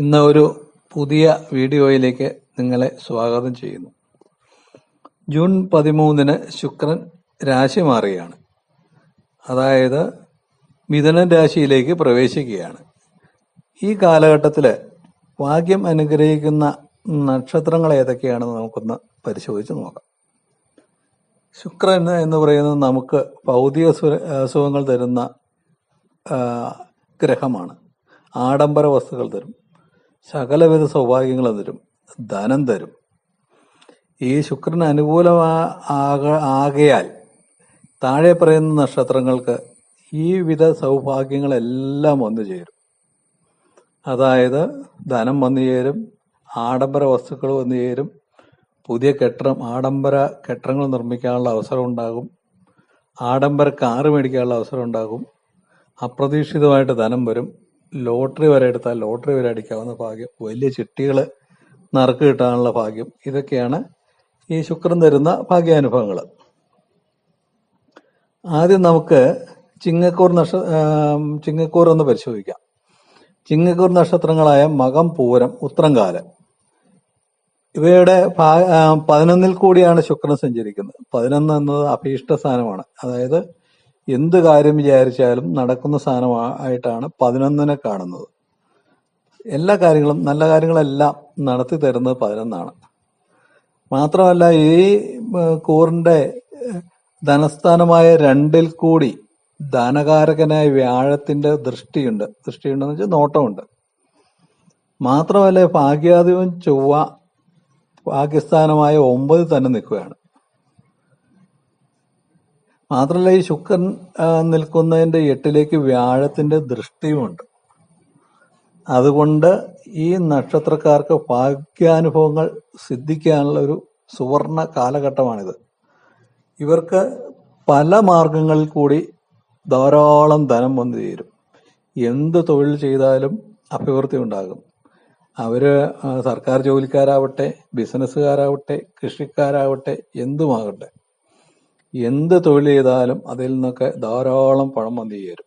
ഇന്ന് ഒരു പുതിയ വീഡിയോയിലേക്ക് നിങ്ങളെ സ്വാഗതം ചെയ്യുന്നു. ജൂൺ പതിമൂന്നിന് ശുക്രൻ രാശി മാറുകയാണ്. അതായത് മിഥുനൻ രാശിയിലേക്ക് പ്രവേശിക്കുകയാണ്. ഈ കാലഘട്ടത്തിൽ ഭാഗ്യം അനുഗ്രഹിക്കുന്ന നക്ഷത്രങ്ങൾ ഏതൊക്കെയാണെന്ന് നമുക്കൊന്ന് പരിശോധിച്ച് നോക്കാം. ശുക്രൻ എന്ന് പറയുന്നത് നമുക്ക് ഭൗതിക അസുഖങ്ങൾ സുഖങ്ങൾ തരുന്ന ഗ്രഹമാണ്. ആഡംബര വസ്തുക്കൾ തരും. സകലവിധ സൗഭാഗ്യങ്ങൾ തരും ധനം തരും. ഈ ശുക്രന് അനുകൂലമാ ആക- ആകയാൽ താഴെ പറയുന്ന നക്ഷത്രങ്ങൾക്ക് ഈ വിധ സൗഭാഗ്യങ്ങളെല്ലാം വന്നു ചേരും. അതായത് ധനം വന്നു ചേരും ആഡംബര വസ്തുക്കൾ വന്നു ചേരും പുതിയ കെട്ടിടം ആഡംബര കെട്ടിടങ്ങൾ നിർമ്മിക്കാനുള്ള അവസരം ഉണ്ടാകും ആഡംബര കാറ് മേടിക്കാനുള്ള അവസരം ഉണ്ടാകും അപ്രതീക്ഷിതമായിട്ട് ധനം വരും. ലോട്ടറി വരെ എടുത്താൽ ലോട്ടറി വരെ അടിക്കാവുന്ന ഭാഗ്യം വലിയ ചിട്ടികൾ നറുക്ക് കിട്ടാനുള്ള ഭാഗ്യം ഇതൊക്കെയാണ് ഈ ശുക്രൻ തരുന്ന ഭാഗ്യാനുഭവങ്ങൾ ആദ്യം നമുക്ക് ചിങ്ങക്കൂർ നക്ഷ ചിങ്ങക്കൂർ ഒന്ന് പരിശോധിക്കാം. ചിങ്ങക്കൂർ നക്ഷത്രങ്ങളായ മകം പൂരം ഉത്രങ്കാലം ഇവയുടെ പതിനൊന്നിൽ കൂടിയാണ് ശുക്രൻ സഞ്ചരിക്കുന്നത്. പതിനൊന്ന് എന്നത് അഭീഷ്ട സ്ഥാനമാണ് അതായത് എന്ത് കാര്യം വിചാരിച്ചാലും നടക്കുന്ന സ്ഥാനമായിട്ടാണ് പതിനൊന്നിനെ കാണുന്നത്. എല്ലാ കാര്യങ്ങളും നല്ല കാര്യങ്ങളെല്ലാം നടത്തി തരുന്നത് പതിനൊന്നാണ്. മാത്രമല്ല ഈ കൂറിന്റെ ധനസ്ഥാനമായ രണ്ടിൽ കൂടി ധനകാരകനായ വ്യാഴത്തിന്റെ ദൃഷ്ടിയുണ്ട്. ദൃഷ്ടിയുണ്ടെന്ന് വെച്ചാൽ നോട്ടമുണ്ട്. മാത്രമല്ല ഭാഗ്യാധിപൻ ചൊവ്വ പാകിസ്ഥാനമായ ഒമ്പത് തന്നെ നിൽക്കുകയാണ്. മാത്രമല്ല ഈ ശുക്രൻ നിൽക്കുന്നതിന്റെ എട്ടിലേക്ക് വ്യാഴത്തിന്റെ ദൃഷ്ടിയുമുണ്ട്. അതുകൊണ്ട് ഈ നക്ഷത്രക്കാർക്ക് ഭാഗ്യാനുഭവങ്ങൾ സിദ്ധിക്കാനുള്ള ഒരു സുവർണ കാലഘട്ടമാണിത്. ഇവർക്ക് പല മാർഗങ്ങളിൽ കൂടി ധാരാളം ധനം വന്നു ചേരും. എന്ത് തൊഴിൽ ചെയ്താലും അഭിവൃദ്ധി ഉണ്ടാകും. അവർ സർക്കാർ ജോലിക്കാരാവട്ടെ ബിസിനസ്സുകാരാവട്ടെ കൃഷിക്കാരാവട്ടെ എന്തുമാകട്ടെ. എന്ത് തൊഴിൽ ചെയ്താലും അതിൽ നിന്നൊക്കെ ധാരാളം പണം വന്നു ചേരും.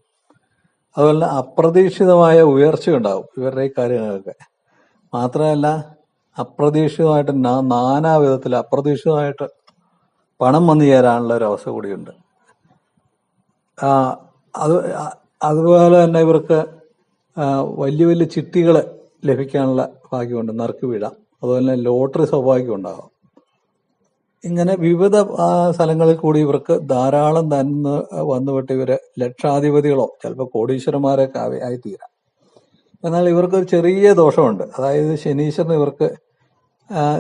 അതുപോലെ തന്നെ അപ്രതീക്ഷിതമായ ഉയർച്ച ഉണ്ടാവും ഇവരുടെ ഈ കാര്യങ്ങളൊക്കെ മാത്രമല്ല അപ്രതീക്ഷിതമായിട്ട് നാനാവിധത്തിൽ അപ്രതീക്ഷിതമായിട്ട് പണം വന്നു ചേരാനുള്ള ഒരു അവസ്ഥ കൂടിയുണ്ട്. അത് അതുപോലെ തന്നെ ഇവർക്ക് വലിയ വലിയ ചിട്ടികൾ ലഭിക്കാനുള്ള ഭാഗ്യമുണ്ട്. നറുക്ക് വീഴാം. അതുപോലെ തന്നെ ലോട്ടറി സൗഭാഗ്യം ഉണ്ടാകാം ഇങ്ങനെ വിവിധ സ്ഥലങ്ങളിൽ കൂടി ഇവർക്ക് ധാരാളം തന്നെ വന്നുപെട്ട് ഇവർ ലക്ഷാധിപതികളോ ചിലപ്പോൾ കോടീശ്വരന്മാരൊക്കെ ആയി- എന്നാൽ ഇവർക്ക് ഒരു ചെറിയ ദോഷമുണ്ട്. അതായത് ശനീശ്വരൻ ഇവർക്ക്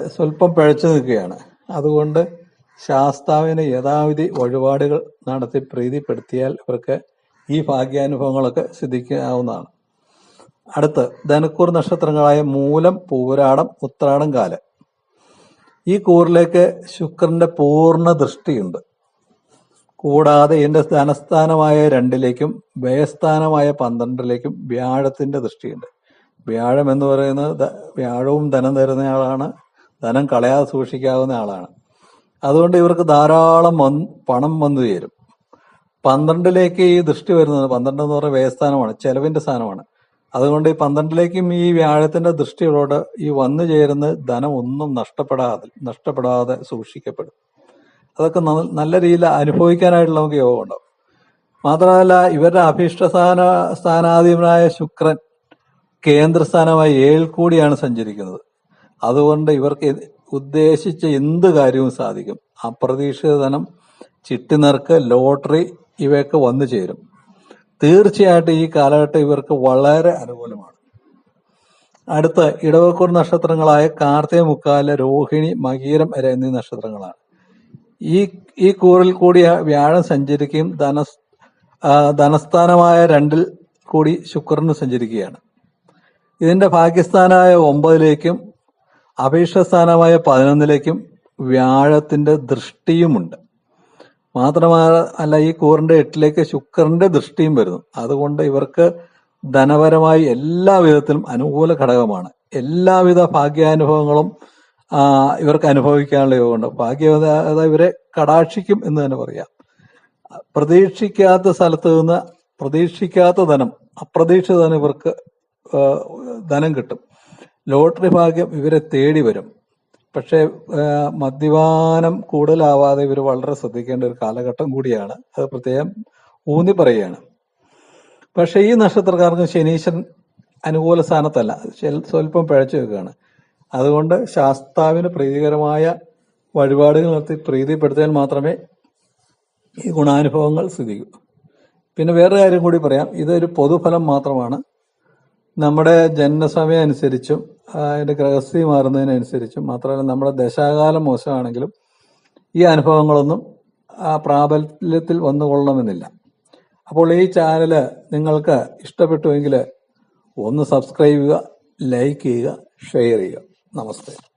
സ്വല്പം പിഴച്ചു നിൽക്കുകയാണ്. അതുകൊണ്ട് ശാസ്താവിന് യഥാവിധി വഴിപാടുകൾ നടത്തി പ്രീതിപ്പെടുത്തിയാൽ ഇവർക്ക് ഈ ഭാഗ്യാനുഭവങ്ങളൊക്കെ സിദ്ധിക്കാവുന്നതാണ്. അടുത്ത് ധനക്കൂർ നക്ഷത്രങ്ങളായ മൂലം പൂരാടം ഉത്രാടം കാൽ. ഈ കൂറിലേക്ക് ശുക്രന്റെ പൂർണ ദൃഷ്ടിയുണ്ട്. കൂടാതെ ഇതിന്റെ ധനസ്ഥാനമായ രണ്ടിലേക്കും വ്യയസ്ഥാനമായ പന്ത്രണ്ടിലേക്കും വ്യാഴത്തിന്റെ ദൃഷ്ടിയുണ്ട്. വ്യാഴം എന്ന് പറയുന്നത് വ്യാഴവും ധനം തരുന്നയാളാണ് ധനം കളയാതെ സൂക്ഷിക്കാവുന്ന ആളാണ്. അതുകൊണ്ട് ഇവർക്ക് ധാരാളം പണം വന്നു ചേരും. പന്ത്രണ്ടിലേക്ക് ഈ ദൃഷ്ടി വരുന്നത് പന്ത്രണ്ട് എന്ന് പറഞ്ഞാൽ വ്യയസ്ഥാനമാണ് ചെലവിന്റെ സ്ഥാനമാണ്. അതുകൊണ്ട് ഈ പന്ത്രണ്ടിലേക്കും ഈ വ്യാഴത്തിന്റെ ദൃഷ്ടിയോട് ഈ വന്നു ചേരുന്ന ധനം ഒന്നും നഷ്ടപ്പെടാതെ നഷ്ടപ്പെടാതെ സൂക്ഷിക്കപ്പെടും. അതൊക്കെ നല്ല രീതിയിൽ അനുഭവിക്കാനായിട്ടുള്ള നമുക്ക് യോഗം ഉണ്ടാവും മാത്രമല്ല ഇവരുടെ അഭീഷ്ട സ്ഥാന സ്ഥാനാധിപനായ ശുക്രൻ കേന്ദ്രസ്ഥാനമായി ഏഴിൽ കൂടിയാണ് സഞ്ചരിക്കുന്നത്. അതുകൊണ്ട് ഇവർക്ക് ഉദ്ദേശിച്ച എന്ത് കാര്യവും സാധിക്കും. അപ്രതീക്ഷിത ധനം ചിട്ടിനിറക്ക് ലോട്ടറി ഇവയൊക്കെ വന്നു ചേരും. തീർച്ചയായിട്ടും ഈ കാലഘട്ടം ഇവർക്ക് വളരെ അനുകൂലമാണ്. അടുത്ത ഇടവക്കൂർ നക്ഷത്രങ്ങളായ കാർത്തിക മുക്കാല രോഹിണി മകീരം എന്നീ നക്ഷത്രങ്ങളാണ്. ഈ ഈ കൂറിൽ കൂടി വ്യാഴം സഞ്ചരിക്കുകയും ധന ധനസ്ഥാനമായ രണ്ടിൽ കൂടി ശുക്രന് സഞ്ചരിക്കുകയാണ്. ഇതിന്റെ ഭാഗ്യസ്ഥാനായ ഒമ്പതിലേക്കും അപേക്ഷസ്ഥാനമായ പതിനൊന്നിലേക്കും വ്യാഴത്തിന്റെ ദൃഷ്ടിയുമുണ്ട്. മാത്രമല്ല അല്ല ഈ കൂറിന്റെ എട്ടിലേക്ക് ശുക്രന്റെ ദൃഷ്ടിയും വരുന്നു. അതുകൊണ്ട് ഇവർക്ക് ധനപരമായി എല്ലാ വിധത്തിലും അനുകൂല ഘടകമാണ്. എല്ലാവിധ ഭാഗ്യാനുഭവങ്ങളും ഇവർക്ക് അനുഭവിക്കാനുള്ള യോഗമുണ്ട്. ഭാഗ്യവത ഇവരെ കടാക്ഷിക്കും എന്ന് തന്നെ പറയാം. പ്രതീക്ഷിക്കാത്ത സ്ഥലത്ത് നിന്ന് പ്രതീക്ഷിക്കാത്ത ധനം അപ്രതീക്ഷിത ധനം ഇവർക്ക് ധനം കിട്ടും. ലോട്ടറി ഭാഗ്യം ഇവരെ തേടി വരും. പക്ഷേ മദ്യപാനം കൂടുതലാവാതെ ഇവർ വളരെ ശ്രദ്ധിക്കേണ്ട ഒരു കാലഘട്ടം കൂടിയാണ്. അത് പ്രത്യേകം ഊന്നി പറയുകയാണ്. പക്ഷെ ഈ നക്ഷത്രക്കാർക്ക് ശനീശൻ അനുകൂല സ്ഥാനത്തല്ല. സ്വല്പം പിഴച്ചു വെക്കുകയാണ് അതുകൊണ്ട് ശാസ്താവിന് പ്രീതികരമായ വഴിപാടുകൾ നടത്തി പ്രീതിപ്പെടുത്തിയാൽ മാത്രമേ ഈ ഗുണാനുഭവങ്ങൾ സ്ഥിതിക്കൂ പിന്നെ വേറെ കാര്യം കൂടി പറയാം. ഇതൊരു പൊതുഫലം മാത്രമാണ്. നമ്മുടെ ജനനസമയം അനുസരിച്ചും അതിന്റെ ഗ്രഹസ്ഥി മാറുന്നതിനനുസരിച്ചും മാത്രമല്ല നമ്മുടെ ദശാകാലം മോശമാണെങ്കിലും ഈ അനുഭവങ്ങളൊന്നും ആ പ്രാബല്യത്തിൽ വന്നുകൊള്ളണമെന്നില്ല അപ്പോൾ ഈ ചാനൽ നിങ്ങൾക്ക് ഇഷ്ടപ്പെട്ടുവെങ്കിൽ ഒന്ന് സബ്സ്ക്രൈബ് ചെയ്യുക ലൈക്ക് ചെയ്യുക ഷെയർ ചെയ്യുക. നമസ്തേ.